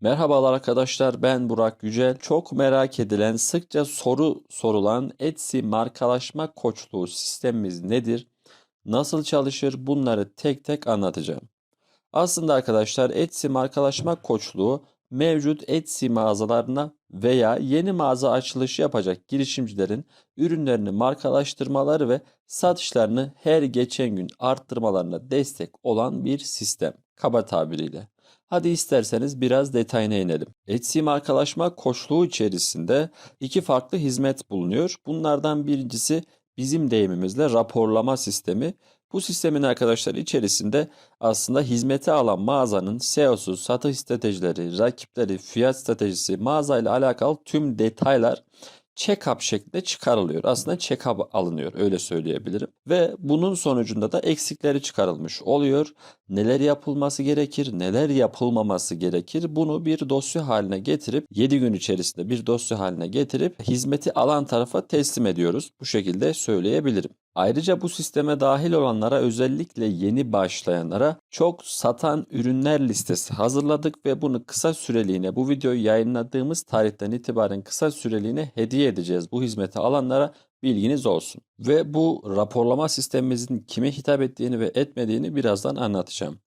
Merhabalar arkadaşlar ben Burak Yücel. Çok merak edilen, sıkça soru sorulan Etsy markalaşma koçluğu sistemimiz nedir? Nasıl çalışır? Bunları tek tek anlatacağım. Aslında arkadaşlar Etsy markalaşma koçluğu mevcut Etsy mağazalarına veya yeni mağaza açılışı yapacak girişimcilerin ürünlerini markalaştırmaları ve satışlarını her geçen gün arttırmalarına destek olan bir sistem. Kaba tabiriyle. Hadi isterseniz biraz detayına inelim. Etsy markalaşma koçluğu içerisinde iki farklı hizmet bulunuyor. Bunlardan birincisi bizim deyimimizle raporlama sistemi. Bu sistemin arkadaşlar içerisinde aslında hizmeti alan mağazanın SEO'su, satış stratejileri, rakipleri, fiyat stratejisi, mağazayla alakalı tüm detaylar check-up şeklinde çıkarılıyor. Aslında check-up alınıyor öyle söyleyebilirim. Ve bunun sonucunda da eksikleri çıkarılmış oluyor. Neler yapılması gerekir, neler yapılmaması gerekir bunu bir dosya haline getirip 7 gün içerisinde bir dosya haline getirip hizmeti alan tarafa teslim ediyoruz. Bu şekilde söyleyebilirim. Ayrıca bu sisteme dahil olanlara özellikle yeni başlayanlara çok satan ürünler listesi hazırladık ve bunu kısa süreliğine bu videoyu yayınladığımız tarihten itibaren kısa süreliğine hediye edeceğiz bu hizmeti alanlara bilginiz olsun. Ve bu raporlama sistemimizin kime hitap ettiğini ve etmediğini birazdan anlatacağım.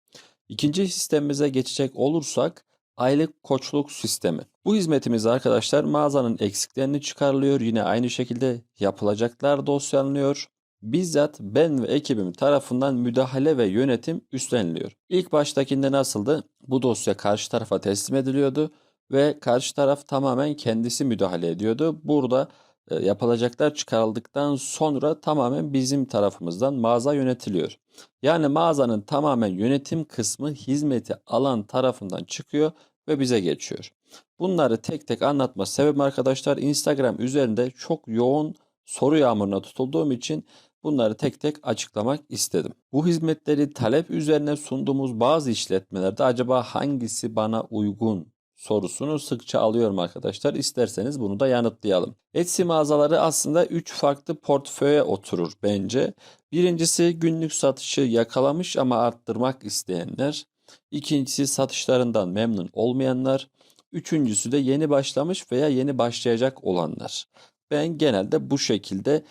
İkinci sistemimize geçecek olursak aylık koçluk sistemi. Bu hizmetimiz arkadaşlar mağazanın eksiklerini çıkarılıyor. Yine aynı şekilde yapılacaklar dosyalanıyor bizzat ben ve ekibim tarafından müdahale ve yönetim üstleniliyor. İlk baştakinde nasıldı? Bu dosya karşı tarafa teslim ediliyordu ve karşı taraf tamamen kendisi müdahale ediyordu. Burada e, yapılacaklar çıkarıldıktan sonra tamamen bizim tarafımızdan mağaza yönetiliyor. Yani mağazanın tamamen yönetim kısmı hizmeti alan tarafından çıkıyor ve bize geçiyor. Bunları tek tek anlatma sebebim arkadaşlar Instagram üzerinde çok yoğun soru yağmuruna tutulduğum için Bunları tek tek açıklamak istedim. Bu hizmetleri talep üzerine sunduğumuz bazı işletmelerde acaba hangisi bana uygun sorusunu sıkça alıyorum arkadaşlar. İsterseniz bunu da yanıtlayalım. Etsy mağazaları aslında 3 farklı portföye oturur bence. Birincisi günlük satışı yakalamış ama arttırmak isteyenler. İkincisi satışlarından memnun olmayanlar. Üçüncüsü de yeni başlamış veya yeni başlayacak olanlar. Ben genelde bu şekilde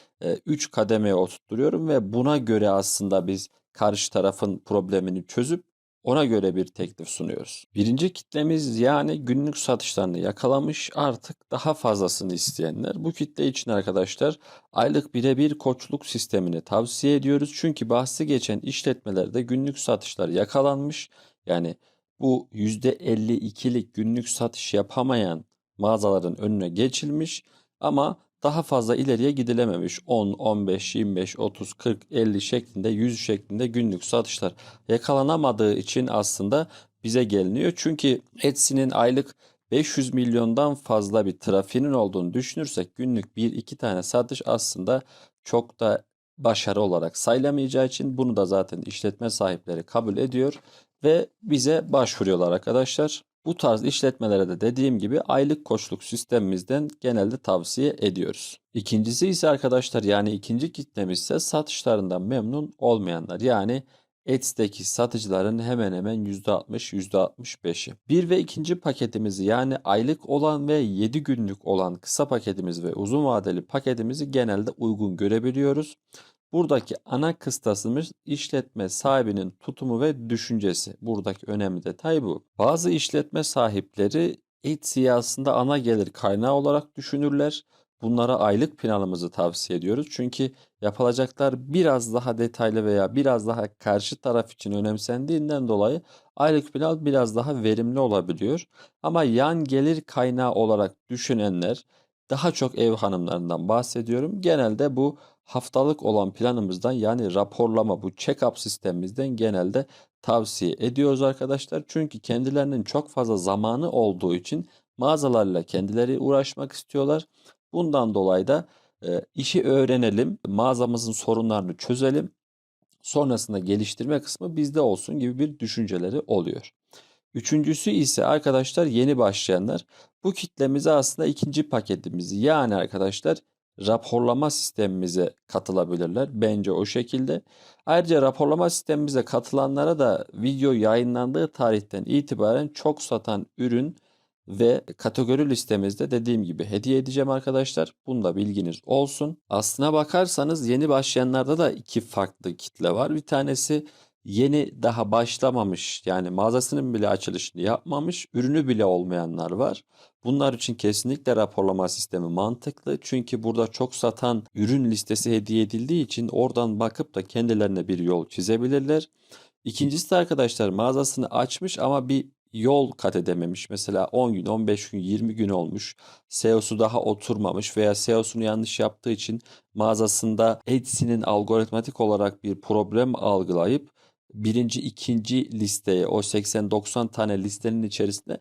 3 kademeye oturtuyorum ve buna göre aslında biz karşı tarafın problemini çözüp ona göre bir teklif sunuyoruz. Birinci kitlemiz yani günlük satışlarını yakalamış artık daha fazlasını isteyenler. Bu kitle için arkadaşlar aylık birebir koçluk sistemini tavsiye ediyoruz. Çünkü bahsi geçen işletmelerde günlük satışlar yakalanmış. Yani bu %52'lik günlük satış yapamayan mağazaların önüne geçilmiş ama daha fazla ileriye gidilememiş. 10, 15, 25, 30, 40, 50 şeklinde 100 şeklinde günlük satışlar yakalanamadığı için aslında bize geliniyor. Çünkü Etsy'nin aylık 500 milyondan fazla bir trafiğinin olduğunu düşünürsek günlük 1-2 tane satış aslında çok da başarı olarak sayılamayacağı için bunu da zaten işletme sahipleri kabul ediyor ve bize başvuruyorlar arkadaşlar. Bu tarz işletmelere de dediğim gibi aylık koçluk sistemimizden genelde tavsiye ediyoruz. İkincisi ise arkadaşlar yani ikinci kitlemiz ise satışlarından memnun olmayanlar. Yani Etsy'deki satıcıların hemen hemen %60 %65'i. Bir ve ikinci paketimizi yani aylık olan ve 7 günlük olan kısa paketimiz ve uzun vadeli paketimizi genelde uygun görebiliyoruz. Buradaki ana kıstasımız işletme sahibinin tutumu ve düşüncesi. Buradaki önemli detay bu. Bazı işletme sahipleri Etsy'yi aslında ana gelir kaynağı olarak düşünürler. Bunlara aylık planımızı tavsiye ediyoruz. Çünkü yapılacaklar biraz daha detaylı veya biraz daha karşı taraf için önemsendiğinden dolayı aylık plan biraz daha verimli olabiliyor. Ama yan gelir kaynağı olarak düşünenler daha çok ev hanımlarından bahsediyorum. Genelde bu haftalık olan planımızdan yani raporlama bu check-up sistemimizden genelde tavsiye ediyoruz arkadaşlar. Çünkü kendilerinin çok fazla zamanı olduğu için mağazalarla kendileri uğraşmak istiyorlar. Bundan dolayı da e, işi öğrenelim, mağazamızın sorunlarını çözelim. Sonrasında geliştirme kısmı bizde olsun gibi bir düşünceleri oluyor. Üçüncüsü ise arkadaşlar yeni başlayanlar. Bu kitlemize aslında ikinci paketimizi yani arkadaşlar raporlama sistemimize katılabilirler. Bence o şekilde. Ayrıca raporlama sistemimize katılanlara da video yayınlandığı tarihten itibaren çok satan ürün ve kategori listemizde dediğim gibi hediye edeceğim arkadaşlar. Bunda bilginiz olsun. Aslına bakarsanız yeni başlayanlarda da iki farklı kitle var. Bir tanesi yeni daha başlamamış yani mağazasının bile açılışını yapmamış, ürünü bile olmayanlar var. Bunlar için kesinlikle raporlama sistemi mantıklı. Çünkü burada çok satan ürün listesi hediye edildiği için oradan bakıp da kendilerine bir yol çizebilirler. İkincisi de arkadaşlar mağazasını açmış ama bir yol kat edememiş. Mesela 10 gün, 15 gün, 20 gün olmuş. SEO'su daha oturmamış veya SEO'sunu yanlış yaptığı için mağazasında Etsy'nin algoritmatik olarak bir problem algılayıp birinci, ikinci listeye o 80-90 tane listenin içerisinde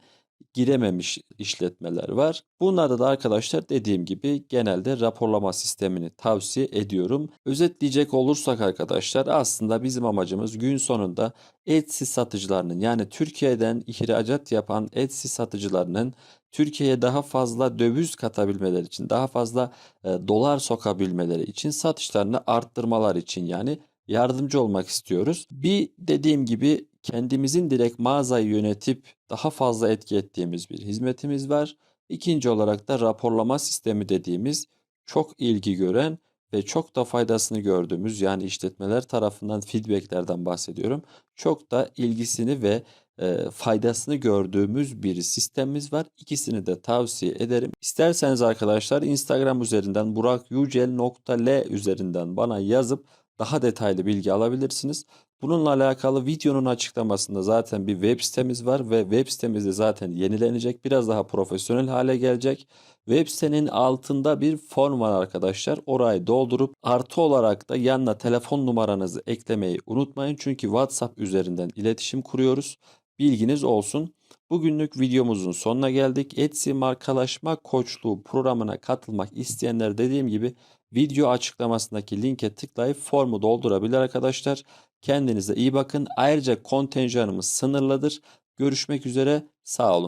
girememiş işletmeler var. Bunlarda da arkadaşlar dediğim gibi genelde raporlama sistemini tavsiye ediyorum. Özetleyecek olursak arkadaşlar aslında bizim amacımız gün sonunda Etsy satıcılarının yani Türkiye'den ihracat yapan Etsy satıcılarının Türkiye'ye daha fazla döviz katabilmeleri için, daha fazla e, dolar sokabilmeleri için satışlarını arttırmalar için yani yardımcı olmak istiyoruz. Bir dediğim gibi kendimizin direkt mağazayı yönetip daha fazla etki ettiğimiz bir hizmetimiz var. İkinci olarak da raporlama sistemi dediğimiz çok ilgi gören ve çok da faydasını gördüğümüz yani işletmeler tarafından feedbacklerden bahsediyorum. Çok da ilgisini ve e, faydasını gördüğümüz bir sistemimiz var. İkisini de tavsiye ederim. İsterseniz arkadaşlar Instagram üzerinden burakyucel.l üzerinden bana yazıp daha detaylı bilgi alabilirsiniz. Bununla alakalı videonun açıklamasında zaten bir web sitemiz var ve web sitemizde zaten yenilenecek. Biraz daha profesyonel hale gelecek. Web sitenin altında bir form var arkadaşlar. Orayı doldurup artı olarak da yanına telefon numaranızı eklemeyi unutmayın. Çünkü WhatsApp üzerinden iletişim kuruyoruz. Bilginiz olsun. Bugünlük videomuzun sonuna geldik. Etsy markalaşma koçluğu programına katılmak isteyenler dediğim gibi video açıklamasındaki linke tıklayıp formu doldurabilir arkadaşlar. Kendinize iyi bakın. Ayrıca kontenjanımız sınırlıdır. Görüşmek üzere. Sağ olun.